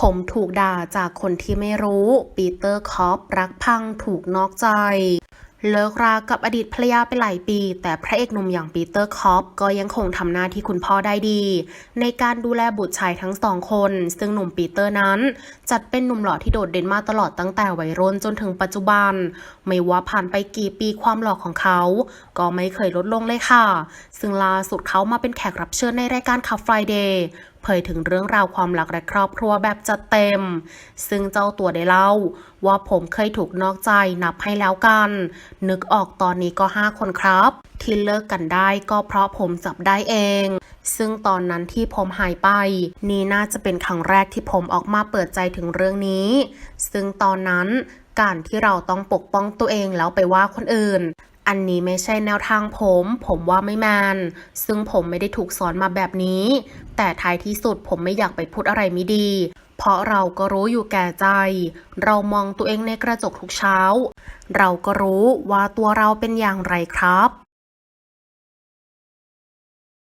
ผมถูกด่าจากคนที่ไม่รู้ ปีเตอร์คอปรักพังถูกนอกใจ เลิกรากับอดีตภรรยาไปหลายปี แต่พระเอกหนุ่มอย่างปีเตอร์คอปก็ยังคงทำหน้าที่คุณพ่อได้ดี ในการดูแลบุตรชายทั้งสองคน ซึ่งหนุ่มปีเตอร์นั้น จัดเป็นหนุ่มหล่อที่โดดเด่นมาตลอดตั้งแต่วัยรุ่นจนถึงปัจจุบัน ไม่ว่าผ่านไปกี่ปีความหล่อของเขา ก็ไม่เคยลดลงเลยค่ะ ซึ่งล่าสุดเขามาเป็นแขกรับเชิญในรายการขับไฟเดย์ เผยถึงเรื่องราวความรักและครอบครัวแบบจัดเต็ม ซึ่งเจ้าตัวได้เล่า ว่าผมเคยถูกนอกใจนับให้แล้วกัน นึกออกตอนนี้ก็ 5 คนครับ ที่เลิกกันได้ก็เพราะผมจับได้เอง ซึ่งตอนนั้นที่ผมหายไป นี่น่าจะเป็นครั้งแรกที่ผมออกมาเปิดใจถึงเรื่องนี้ ซึ่งตอนนั้นการที่เราต้องปกป้องตัวเองแล้วไปว่าคนอื่น อันนี้ไม่ใช่แนวทางผม ผมว่าไม่แมนซึ่งผมไม่ได้ถูกสอนมาแบบนี้ แต่ท้ายที่สุดผมไม่อยากไปพูดอะไรไม่ดี เพราะเราก็รู้อยู่แก่ใจ เรามองตัวเองในกระจกทุกเช้า เราก็รู้ว่าตัวเราเป็นอย่างไรครับ